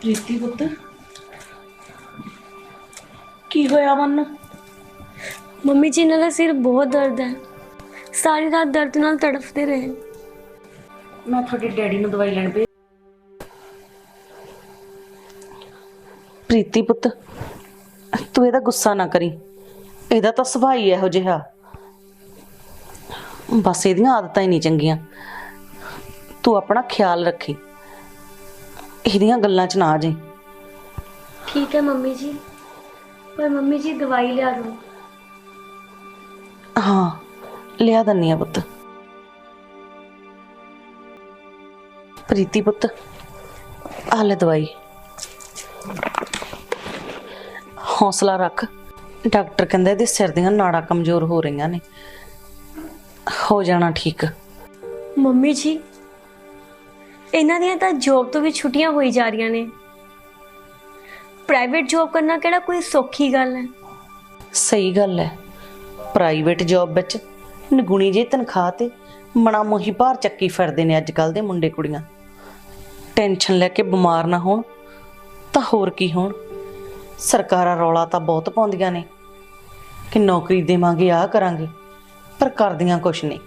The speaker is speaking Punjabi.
ਪ੍ਰੀਤੀ ਪੁੱਤ। ਕੀ ਹੋਇਆ ਮਨ? ਮੰਮੀ ਜੀ ਦਾ ਸਿਰ ਬਹੁਤ ਦਰਦ ਹੈ। ਸਾਰੀ ਰਾਤ ਦਰਦ ਨਾਲ ਤੜਫਦੇ ਰਹੇ। ਮੈਂ ਤੁਹਾਡੇ ਡੈਡੀ ਨੂੰ ਦਵਾਈ ਲੈਣ ਭੇਜ ਪ੍ਰੀਤੀ ਪੁੱਤ ਤੂੰ ਇਹਦਾ ਗੁੱਸਾ ਨਾ ਕਰੀ। ਇਹਦਾ ਤਾਂ ਸੁਭਾਅ ਹੀ ਇਹੋ ਜਿਹਾ। ਬਸ ਇਹਦੀਆਂ ਆਦਤਾਂ ਹੀ ਨਹੀਂ ਚੰਗੀਆਂ। ਤੂੰ ਆਪਣਾ ਖਿਆਲ ਰੱਖੀ। ਇਹਦੀਆਂ ਗੱਲਾਂ 'ਚ ਨਾ ਆ ਜਾਈਂ। ਠੀਕ ਹੈ ਮੰਮੀ ਜੀ। ਪਰ ਮੰਮੀ ਜੀ ਦਵਾਈ ਲਿਆ ਦਿਓ। ਹਾਂ ਲਿਆ ਦੰਨੀ ਆ ਪੁੱਤ। ਪ੍ਰੀਤੀ ਪੁੱਤ ਆ ਲੈ ਦਵਾਈ। ਹੌਸਲਾ ਰੱਖ। ਡਾਕਟਰ ਕਹਿੰਦਾ ਇਹਦੇ ਸਿਰ ਦੀਆਂ ਨਾੜਾਂ ਕਮਜ਼ੋਰ ਹੋ ਰਹੀਆਂ ਨੇ। ਹੋ ਜਾਣਾ ਠੀਕ। ਮੰਮੀ ਜੀ ਇਹਨਾਂ ਦੀਆਂ ਤਾਂ ਜੌਬ ਤੋਂ ਵੀ ਛੁੱਟੀਆਂ ਹੋਈ ਜਾ ਰਹੀਆਂ ਨੇ। ਪ੍ਰਾਈਵੇਟ ਜੌਬ ਕਰਨਾ ਕਿਹੜਾ ਕੋਈ ਸੌਖੀ ਗੱਲ ਹੈ? ਸਹੀ ਗੱਲ ਹੈ। ਪ੍ਰਾਈਵੇਟ ਜੌਬ ਵਿੱਚ ਨਗੁਣੀ ਜੇ ਤਨਖਾਹ ਤੇ ਮਣਾ ਮੋਹੀ ਭਾਰ ਚੱਕੀ ਫਿਰਦੇ ਨੇ ਅੱਜ ਕੱਲ ਦੇ ਮੁੰਡੇ ਕੁੜੀਆਂ। ਟੈਨਸ਼ਨ ਲੈ ਕੇ ਬਿਮਾਰ ਨਾ ਹੋਣ, ਤਾਂ ਹੋਰ ਕੀ ਹੋਣ। ਸਰਕਾਰਾਂ ਰੌਲਾ ਤਾਂ ਬਹੁਤ ਪਾਉਂਦੀਆਂ ਨੇ ਕਿ ਨੌਕਰੀ ਦੇਵਾਂਗੇ, ਆਹ ਕਰਾਂਗੇ, ਪਰ ਕਰਦੀਆਂ ਕੁਛ ਨਹੀਂ।